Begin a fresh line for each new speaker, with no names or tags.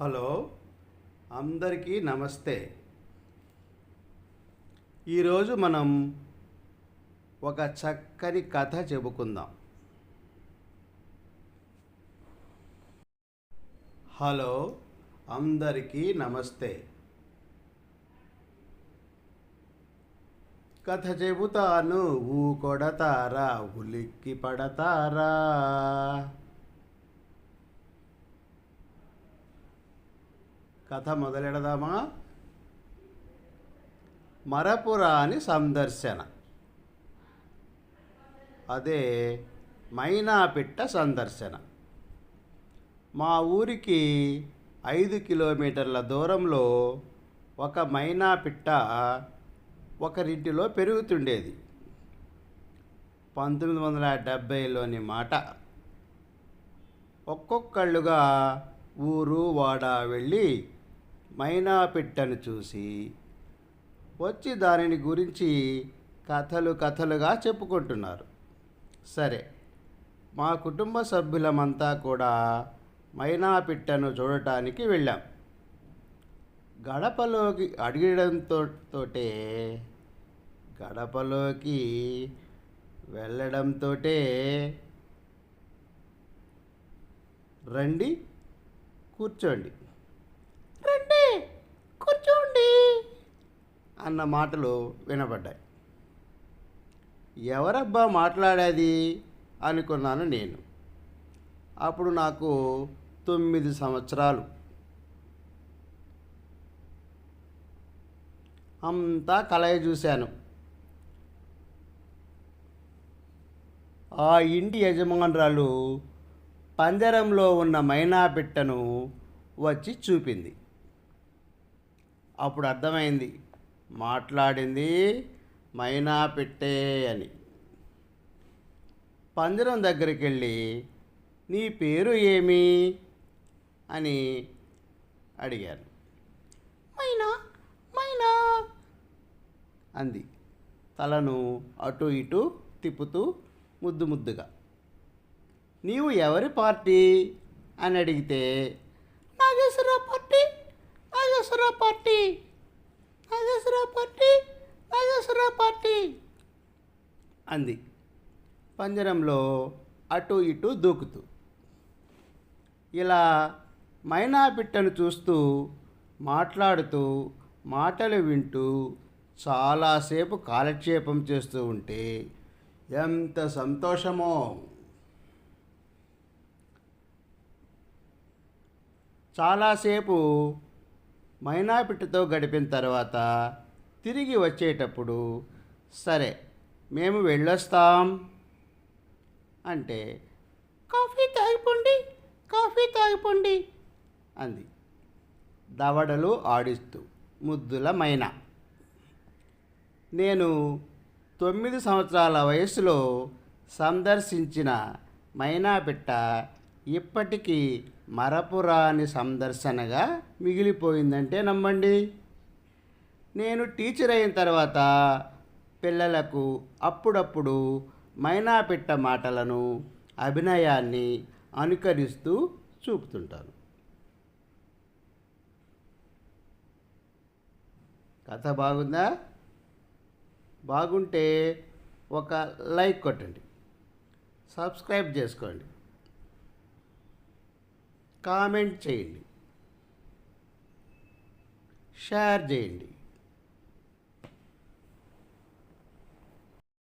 Hello అందరికీ నమస్తే. ఈరోజు మనం ఒక చక్కని కథ చెప్పుకుందాం హలో అందరికీ నమస్తే. కథ చెబుతాను ఊ కొడతారా ఉలిక్కి పడతారా? కథ మొదలెడదామా? మరపురాని సందర్శన. అదే మైనాపిట్ట సందర్శన. మా ఊరికి ఐదు కిలోమీటర్ల దూరంలో ఒక మైనాపిట్ట ఒకరింటిలో పెరుగుతుండేది. పంతొమ్మిది వందల డెబ్భైలోని మాట. ఒక్కొక్కళ్ళుగా ఊరు వాడ వెళ్ళి మైనా పిట్టను చూసి వచ్చి దానిని గురించి కథలు కథలుగా చెప్పుకుంటున్నారు. సరే మా కుటుంబ సభ్యులమంతా కూడా మైనా పిట్టను చూడటానికి వెళ్ళాం. గడపలోకి అడిగడంతో తోటే గడపలోకి వెళ్ళడంతోటే రండి కూర్చోండి రండి కూర్చోండి అన్న మాటలు వినబడ్డాయి. ఎవరబ్బా మాట్లాడేది? అనుకున్నాను నేను. అప్పుడు నాకు తొమ్మిది సంవత్సరాలు. అంతా కలయ చూశాను. ఆ ఇంటి యజమానురాలు పంజరంలో ఉన్న మైనా పిట్టను వచ్చి చూపింది. అప్పుడు అర్థమైంది. మాట్లాడింది మైనా పెట్టే అని. పంజరం దగ్గరికి వెళ్ళి నీ పేరు ఏమి? అని అడిగాను మైనా మైనా అంది. తలను అటు ఇటు తిప్పుతూ ముద్దు ముద్దుగా నీవు ఎవరి పార్టీ? అని అడిగితే Nageswararao party Nageswararao party Nageswararao party Nageswararao party అంది. పంజరంలో అటు ఇటు దూకుతూ. ఇలా మైనా పిట్టను చూస్తూ మాట్లాడుతూ మాటలు వింటూ చాలాసేపు కాలక్షేపం చేస్తూ ఉంటే ఎంత సంతోషమో. చాలాసేపు మైనాపిట్టతో గడిపిన తర్వాత తిరిగి వచ్చేటప్పుడు సరే మేము వెళ్ళొస్తాం. అంటే కాఫీ తాగిపోండి కాఫీ తాగిపోండి అంది. దవడలు ఆడిస్తూ ముద్దుల మైనా. నేను తొమ్మిది సంవత్సరాల వయసులో సందర్శించిన మైనాపిట్ట ఇప్పటికీ మరపురాని సందర్శనగా మిగిలిపోయిందంటే నమ్మండి. నేను టీచర్ అయిన తర్వాత పిల్లలకు అప్పుడప్పుడు మైనాపిట్ట మాటలను అభినయాన్ని అనుకరిస్తూ చూపుతుంటాను కథ బాగుందా? బాగుంటే ఒక లైక్ కొట్టండి. సబ్స్క్రైబ్ చేసుకోండి. కామెంట్ చేయండి. షేర్ చేయండి.